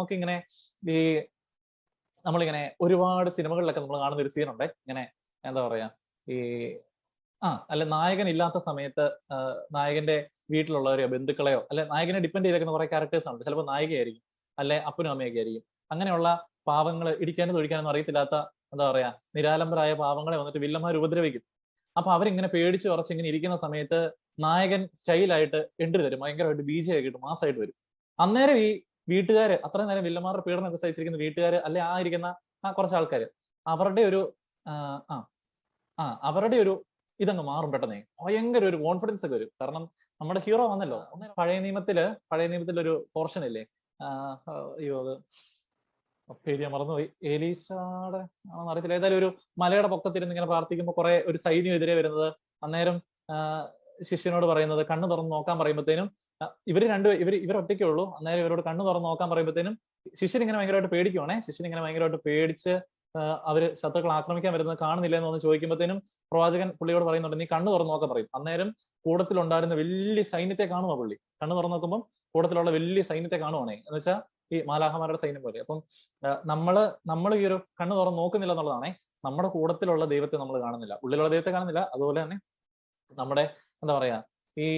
നമുക്കിങ്ങനെ ഈ നമ്മളിങ്ങനെ ഒരുപാട് സിനിമകളിലൊക്കെ നമ്മൾ കാണുന്ന ഒരു സീനുണ്ട്. ഇങ്ങനെ എന്താ പറയാ ഈ ആ അല്ലെ നായകൻ ഇല്ലാത്ത സമയത്ത് നായകന്റെ വീട്ടിലുള്ളവരെയോ ബന്ധുക്കളെയോ അല്ലെ നായകനെ ഡിപ്പെൻഡ് ചെയ്തേക്കുന്ന കുറെ ക്യാരക്ടേഴ്സ് ഉണ്ട്. ചിലപ്പോൾ നായികയായിരിക്കും അല്ലെ അപ്പനും അമ്മയൊക്കെ ആയിരിക്കും. അങ്ങനെയുള്ള പാവങ്ങൾ ഇടിക്കാനും തൊഴിക്കാനൊന്നും അറിയത്തില്ലാത്ത എന്താ പറയാ നിരാലംബരായ പാവങ്ങളെ വന്നിട്ട് വില്ലന്മാർ ഉപദ്രവിക്കും. അപ്പൊ അവരിങ്ങനെ പേടിച്ച് ഉറച്ച് ഇങ്ങനെ ഇരിക്കുന്ന സമയത്ത് നായകൻ സ്റ്റൈലായിട്ട് എൻട്രി തരും. ഭയങ്കരമായിട്ട് ബീജയൊക്കെ ഇട്ട് മാസമായിട്ട് വരും. അന്നേരം ഈ വീട്ടുകാര് അത്രയും നേരം വില്ലന്മാരുടെ പീഡനമൊക്കെ സഹിച്ചിരിക്കുന്ന വീട്ടുകാര് അല്ലെ ആ ഇരിക്കുന്ന ആ കുറച്ച് ആൾക്കാർ അവരുടെ ഒരു ആ ആ, അവരുടെ ഒരു ഇതങ്ങ് മാറും പെട്ടെന്ന്. ഭയങ്കര ഒരു കോൺഫിഡൻസ് ഒക്കെ വരും. കാരണം നമ്മുടെ ഹീറോ വന്നല്ലോ പഴയ നിയമത്തിൽ പഴയ നിയമത്തിൽ ഒരു പോർഷൻ ഇല്ലേ? അയ്യോ അത് പേര് ഞാൻ മറന്നുപോയി. ഏലീശാടെ അറിയത്തില്ല. ഏതായാലും ഒരു മലയുടെ പൊക്കത്തിരുന്ന് ഇങ്ങനെ പ്രാർത്ഥിക്കുമ്പോൾ കുറെ ഒരു സൈന്യം എതിരെ വരുന്നത്. അന്നേരം ശിഷ്യനോട് പറയുന്നത് കണ്ണു തുറന്ന് നോക്കാൻ പറയുമ്പോഴത്തേനും ഇവർ രണ്ട് ഇവർ ഇവർ ഒറ്റയ്ക്കേ ഉള്ളൂ. അന്നേരം ഇവരോട് കണ്ണു തുറന്ന് നോക്കാൻ പറയുമ്പോഴത്തേനും ശിഷ്യൻ ഇങ്ങനെ ഭയങ്കരമായിട്ട് പേടിക്കുവാണേ. ശിഷ്യൻ ഇങ്ങനെ ഭയങ്കരമായിട്ട് പേടിച്ച് അവർ ശത്രുക്കൾ ആക്രമിക്കാൻ വരുന്നത് കാണുന്നില്ല എന്ന് വന്ന് ചോദിക്കുമ്പോഴത്തേനും പ്രവാചകൻ പുള്ളിയോട് പറയുന്നുണ്ട് നീ കണ്ണു തുറന്ന് നോക്കാൻ പറയും. അന്നേരം കൂടത്തിലുണ്ടായിരുന്ന വലിയ സൈന്യത്തെ കാണുമോ പുള്ളി. കണ്ണു തുറന്ന് നോക്കുമ്പോൾ കൂടത്തിലുള്ള വലിയ സൈന്യത്തെ കാണുവാണേ. എന്ന് വെച്ചാൽ ഈ മാലാഹമാരുടെ സൈന്യം പോലെ. അപ്പം നമ്മൾ നമ്മൾ ഈ ഒരു കണ്ണു തുറന്ന് നോക്കുന്നില്ല എന്നുള്ളതാണേ. നമ്മുടെ കൂടത്തിലുള്ള ദൈവത്തെ നമ്മൾ കാണുന്നില്ല. ഉള്ളിലുള്ള ദൈവത്തെ കാണുന്നില്ല. അതുപോലെ തന്നെ നമ്മുടെ എന്താ പറയാ ഈ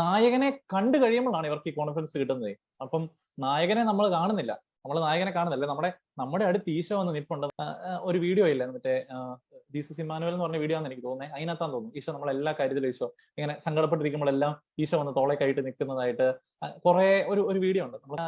നായകനെ കണ്ടു കഴിയുമ്പോഴാണ് ഇവർക്ക് ഈ കോൺഫിഡൻസ് കിട്ടുന്നത്. അപ്പം നായകനെ നമ്മൾ കാണുന്നില്ല. നമ്മൾ നായകനെ കാണുന്നില്ല. നമ്മുടെ നമ്മുടെ അടുത്ത് ഈശോ വന്ന് ആ, ഒരു വീഡിയോ ഇല്ല? മറ്റേ ജീസസ് സിമാനുവൽ എന്ന് പറഞ്ഞ വീഡിയോ ആണ് എനിക്ക് തോന്നുന്നത് അതിനകത്താന്ന് തോന്നുന്നു. ഈശോ നമ്മളെ എല്ലാ കാര്യത്തിലും ഈശോ. ഇങ്ങനെ സങ്കടപ്പെട്ടിരിക്കുമ്പോഴെല്ലാം ഈശോ വന്ന് തോളെ കൈയിട്ട് നിൽക്കുന്നതായിട്ട് കുറെ ഒരു ഒരു വീഡിയോ ഉണ്ട്. നമ്മൾ